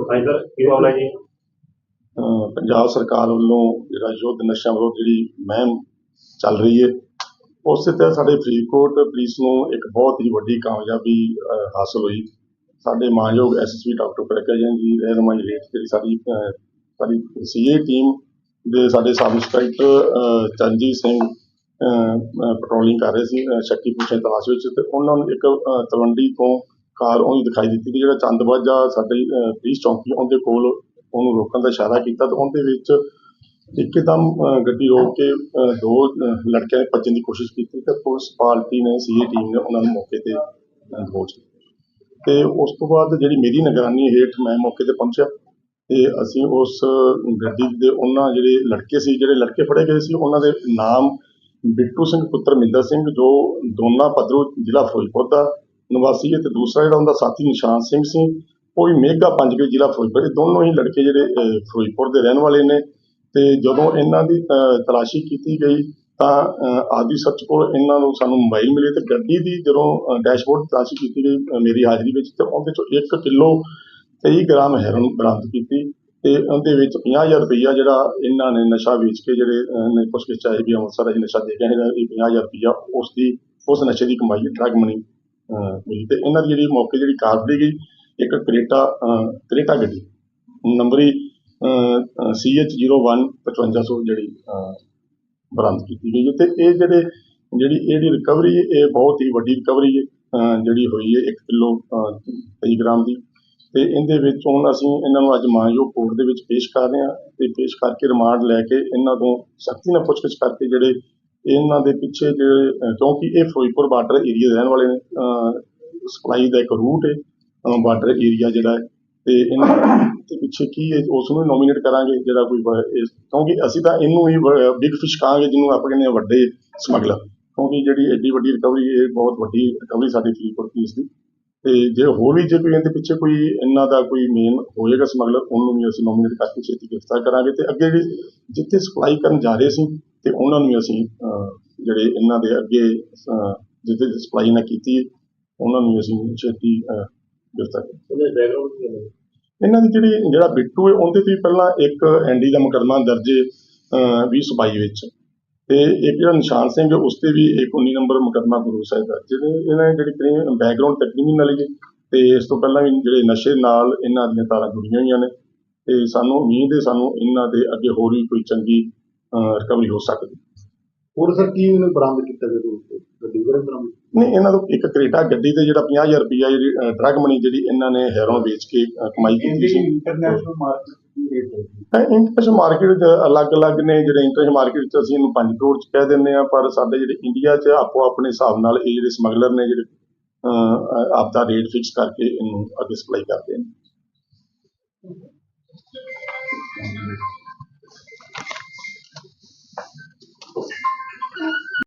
Final ਕੀ ਮਾਮਲਾ ਜੀ ਅਹ ਪੰਜਾਬ ਸਰਕਾਰ ਵੱਲੋਂ ਜਿਹੜਾ ਯੁੱਧ ਨਸ਼ਾ ਵਿਰੋਧ ਜਿਹੜੀ ਮੁਹਿੰਮ ਚੱਲ ਰਹੀ ਹੈ ਉਸ ਦੇ ਸਾਡੇ ਫਰੀਦਕੋਟ ਪੁਲਿਸ ਨੂੰ ਇੱਕ ਬਹੁਤ ਹੀ ਵੱਡੀ ਕਾਮਯਾਬੀ ਅਹ, ਹਾਸਲ ਹੋਈ। ਸਾਡੇ ਮਾਨਯੋਗ ਐਸਐਸਪੀ ਡਾਕਟਰ ਪ੍ਰਕਾਸ਼ ਜੈਨ ਜੀ ਰਹਿਨਮਾਈ ਹੇਠ ਜਿਹੜੀ ਸਾਡੀ ਅਹ, ਸਾਡੀ ਸੀਏ ਟੀਮ ਦੇ ਸਾਡੇ ਸਬ ਇੰਸਪੈਕਟਰ ਅਹ, ਚਰਨਜੀਤ ਸਿੰਘ ਪੈਟਰੋਲਿੰਗ ਕਰ ਰਹੇ ਸੀ ਸ਼ੱਕੀ ਪੁੱਛੇ ਤਲਾਸ਼ ਵਿੱਚ ਤੇ ਉਹਨਾਂ ਨੂੰ ਇੱਕ ਤਲਵੰਡੀ ਤੋਂ ਕਾਰ ਉਹਨੂੰ ਦਿਖਾਈ ਦਿੱਤੀ ਤੇ ਜਿਹੜਾ ਚੰਦਵਾਜਾ ਸਾਡੀ ਪੁਲਿਸ ਚੌਂਕੀ ਉਹਦੇ ਕੋਲ ਉਹਨੂੰ ਰੋਕਣ ਦਾ ਇਸ਼ਾਰਾ ਕੀਤਾ ਤੇ ਉਹਦੇ ਵਿੱਚ ਇੱਕਦਮ ਗੱਡੀ ਰੋਕ ਕੇ ਦੋ ਲੜਕਿਆਂ ਨੇ ਭੱਜਣ ਦੀ ਕੋਸ਼ਿਸ਼ ਕੀਤੀ ਤੇ ਪੁਲਿਸ ਪਾਰਟੀ ਨੇ ਸੀਏ ਟੀਮ ਨੇ ਉਹਨਾਂ ਨੂੰ ਮੌਕੇ ਤੇ ਅਹ, ਦਬੋਚ ਤੇ ਉਸ ਤੋਂ ਬਾਅਦ ਜਿਹੜੀ ਮੇਰੀ ਨਿਗਰਾਨੀ ਹੇਠ ਮੈਂ ਮੌਕੇ ਤੇ ਪਹੁੰਚਿਆ ਤੇ ਅਸੀਂ ਉਸ ਗੱਡੀ ਦੇ ਉਹਨਾਂ ਜਿਹੜੇ ਲੜਕੇ ਸੀ ਜਿਹੜੇ ਲੜਕੇ ਫੜੇ ਗਏ ਸੀ ਉਹਨਾਂ ਦੇ ਨਾਮ ਬਿੱਟੂ ਸਿੰਘ ਪੁੱਤਰ ਮਿੰਦਰ ਸਿੰਘ ਜੋ ਦੋਨਾ ਪਦਰੂ ਜ਼ਿਲ੍ਹਾ ਫਿਰੋਜ਼ਪੁਰ ਦਾ ਨਿਵਾਸੀ ਹੈ ਤੇ ਦੂਸਰਾ ਜਿਹੜਾ ਉਹਦਾ ਸਾਥੀ ਨਿਸ਼ਾਨ ਸਿੰਘ ਸੀ ਉਹ ਵੀ ਮੇਗਾ ਪੰਜਗੇ ਜ਼ਿਲ੍ਹਾ ਫਿਰੋਜ਼ਪੁਰ ਇਹ ਦੋਨੋਂ ਹੀ ਲੜਕੇ ਜਿਹੜੇ ਫਿਰੋਜ਼ਪੁਰ ਦੇ ਰਹਿਣ ਵਾਲੇ ਨੇ ਤੇ ਜਦੋਂ ਇਹਨਾਂ ਦੀ ਤਲਾਸ਼ੀ ਕੀਤੀ ਗਈ ਤਾਂ ਅਹ, ਆਦੀ ਸੱਚ ਕੋਲ ਇਹਨਾਂ ਨੂੰ ਸਾਨੂੰ ਮੋਬਾਈਲ ਮਿਲੇ ਤੇ ਗੱਡੀ ਦੀ ਜਦੋਂ ਡੈਸ਼ਬੋਰਡ ਤਲਾਸ਼ੀ ਕੀਤੀ ਗਈ ਮੇਰੀ ਹਾਜ਼ਰੀ ਵਿੱਚ ਤੇ ਉਹਦੇ ਚੋਂ 1 ਕਿਲੋ 23 ਗ੍ਰਾਮ ਹੈਰੋਨ ਬਰਾਮਦ ਕੀਤੀ ਤੇ ਉਹਦੇ ਵਿੱਚ 50000 ਰੁਪਈਆ ਜਿਹੜਾ ਇਹਨਾਂ ਨੇ ਨਸ਼ਾ ਵੇਚ ਕੇ ਜਿਹੜੇ ਨੇ ਕੁਛ ਕਿ ਚਾਹੇ ਵੀ ਅੰਮ੍ਰਿਤਸਰ ਅਸੀਂ ਨਸ਼ਾ ਦੇ ਕੇ ਹੈਗਾ ਇਹ 50000 ਰੁਪਈਆ ਉਸ ਦੀ ਉਸ ਨਸ਼ੇ ਦੀ ਕਮਾਈ ਡਰਗ ਮਨੀ ਮਿਲੀ ਤੇ ਇਹਨਾਂ ਦੀ ਜਿਹੜੀ ਮੌਕੇ ਜਿਹੜੀ ਕਾਰ ਫੜੀ ਗਈ ਇੱਕ ਕਰੇਟਾ ਅਹ, ਕਰੇਟਾ ਗੱਡੀ ਨੰਬਰੀ CH01 5500 ਜਿਹੜੀ ਬਰਾਮਦ ਕੀਤੀ ਗਈ ਹੈ ਤੇ ਇਹ ਜਿਹੜੇ ਜਿਹੜੀ ਇਹਦੀ ਰਿਕਵਰੀ ਇਹ ਬਹੁਤ ਹੀ ਵੱਡੀ ਰਿਕਵਰੀ ਜਿਹੜੀ ਹੋਈ ਹੈ 1 ਕਿਲੋ 23 ਗ੍ਰਾਮ ਦੀ। ਤੇ ਇਹਦੇ ਵਿੱਚੋਂ ਹੁਣ ਅਸੀਂ ਇਹਨਾਂ ਨੂੰ ਅੱਜ ਮਾਨਯੋਗ ਕੋਰਟ ਦੇ ਵਿੱਚ ਪੇਸ਼ ਕਰ ਰਹੇ ਹਾਂ ਤੇ ਪੇਸ਼ ਕਰਕੇ ਰਿਮਾਂਡ ਲੈ ਕੇ ਇਹਨਾਂ ਤੋਂ ਸਖਤੀ ਨਾਲ ਪੁੱਛਗਿੱਛ ਕਰਕੇ ਜਿਹੜੇ ਇਹਨਾਂ ਦੇ ਪਿੱਛੇ ਜਿਹੜੇ ਕਿਉਂਕਿ ਇਹ ਫਿਰੋਜ਼ਪੁਰ ਬਾਰਡਰ ਏਰੀਆ ਦੇ ਰਹਿਣ ਵਾਲੇ ਨੇ ਸਪਲਾਈ ਦਾ ਇੱਕ ਰੂਟ ਹੈ ਬਾਰਡਰ ਏਰੀਆ ਜਿਹੜਾ ਹੈ ਤੇ ਇਹਨਾਂ ਦੇ ਪਿੱਛੇ ਕੀ ਹੈ, ਉਸ ਨੂੰ ਨੋਮੀਨੇਟ ਕਰਾਂਗੇ ਜਿਹੜਾ ਕੋਈ ਕਿਉਂਕਿ ਅਸੀਂ ਤਾਂ ਇਹਨੂੰ ਹੀ ਬਿਗ ਫਿਸ਼ ਕਹਾਂਗੇ ਜਿਹਨੂੰ ਆਪਾਂ ਕਹਿੰਦੇ ਹਾਂ ਵੱਡੇ ਸਮਗਲਰ ਕਿਉਂਕਿ ਜਿਹੜੀ ਐਡੀ ਵੱਡੀ ਰਿਕਵਰੀ ਇਹ ਬਹੁਤ ਵੱਡੀ ਰਿਕਵਰੀ ਸਾਡੀ ਫਿਰੋਜ਼ਪੁਰ ਪੁਲਿਸ ਦੀ। ਤੇ ਜੇ ਹੋਰ ਵੀ ਜੇ ਕੋਈ ਇਹਦੇ ਪਿੱਛੇ ਕੋਈ ਇਹਨਾਂ ਦਾ ਕੋਈ ਮੇਨ ਹੋਏਗਾ ਸਮਗਲਰ ਉਹਨੂੰ ਵੀ ਅਸੀਂ ਨੋਮੀਨੇਟ ਕਰਕੇ ਛੇਤੀ ਗ੍ਰਿਫਤਾਰ ਕਰਾਂਗੇ ਤੇ ਅੱਗੇ ਜਿਹੜੀ ਜਿੱਥੇ ਸਪਲਾਈ ਕਰਨ ਜਾ ਰਹੇ ਸੀ ਤੇ ਉਹਨਾਂ ਨੂੰ ਵੀ ਅਸੀਂ ਜਿਹੜੇ ਇਹਨਾਂ ਦੇ ਅੱਗੇ ਜਿੱਥੇ ਸਪਲਾਈ ਨਾ ਕੀਤੀ ਉਹਨਾਂ ਨੂੰ ਵੀ ਅਸੀਂ ਛੇਤੀ ਗ੍ਰਿਫਤਾਰ ਕਰਾਂਗੇ। ਉਹਦੇ ਬੈਕਗ੍ਰਾਉਂਡ ਕੀ ਹੈ ਇਹਨਾਂ ਦੀ ਜਿਹੜੀ ਜਿਹੜਾ ਬਿੱਟੂ ਹੈ ਉਹਦੇ ਤੇ ਵੀ ਪਹਿਲਾਂ ਇੱਕ ਐਨਡੀ ਦਾ ਮੁਕੱਦਮਾ ਦਰਜ ਹੈ, ਅਹ 2022 ਵਿੱਚ। ਤੇ ਇੱਕ ਜਿਹੜਾ ਨਿਸ਼ਾਨ ਸਿੰਘ ਉਸ ਤੇ ਵੀ ਇੱਕ 19 ਨੰਬਰ ਮੁਕੱਦਮਾ ਗੁਰੂ ਸਾਹਿਬ ਦਾ ਜਿਹਦੇ ਇਹਨਾਂ ਜਿਹੜੀ ਬੈਕਗ੍ਰਾਉਂਡ ਕ੍ਰਿਮੀਨਲ ਹੈ ਤੇ ਇਸ ਤੋਂ ਪਹਿਲਾਂ ਵੀ ਜਿਹੜੇ ਨਸ਼ੇ ਨਾਲ ਇਹਨਾਂ ਦੀਆਂ ਤਾਰਾਂ ਜੁੜੀਆਂ ਹੋਈਆਂ ਨੇ ਤੇ ਸਾਨੂੰ ਉਮੀਦ ਹੈ ਸਾਨੂੰ ਇਹਨਾਂ ਦੇ ਅੱਗੇ ਹੋਰ ਵੀ ਕੋਈ ਚੰਗੀ ਰਿਕਵਰੀ ਹੋ ਸਕਦੀ ਹੋਰ ਸਰ ਕੀ ਉਹਨੇ ਬਰਾਮਦ ਕੀਤਾ ਜਦੋਂ ਗੱਡੀ ਵਗੈਰਾ ਬਰਾਮਦ ਨਹੀਂ ਇਹਨਾਂ ਤੋਂ ਇੱਕ ਕਰੇਟਾ ਗੱਡੀ ਤੇ ਜਿਹੜਾ 50000 ਰੁਪਈਆ ਜਿਹੜੀ ਡਰਗ ਮਨੀ ਜਿਹੜੀ ਇਹਨਾਂ ਨੇ ਹੈਰੋਨ ਵੇਚ ਕੇ ਕਮਾਈ ਕੀਤੀ ਸੀ। ਇੰਟਰਨੈਸ਼ਨਲ ਮਾਰਕੀਟ ਇੰਟਰਨੈਸ਼ਨਲ ਮਾਰਕੀਟ ਅਲੱਗ-ਅਲੱਗ ਨੇ ਜਿਹੜੇ ਇੰਟਰਨੈਸ਼ਨਲ ਮਾਰਕੀਟ 'ਚ ਅਸੀਂ ਇਹਨੂੰ 5 ਕਰੋੜ 'ਚ ਕਹਿ ਦਿੰਦੇ ਆ ਪਰ ਸਾਡੇ ਜਿਹੜੇ ਇੰਡੀਆ 'ਚ ਆਪੋ ਆਪਣੇ ਹਿਸਾਬ ਨਾਲ ਇਹ ਜਿਹੜੇ ਸਮਗਲਰ ਨੇ ਜਿਹੜੇ ਅਹ, ਆਪ ਦਾ ਰੇਟ ਫਿਕਸ ਕਰਕੇ ਇਹਨੂੰ ਅੱਗੇ ਸਪਲਾਈ ਕਰਦੇ ਨੇ।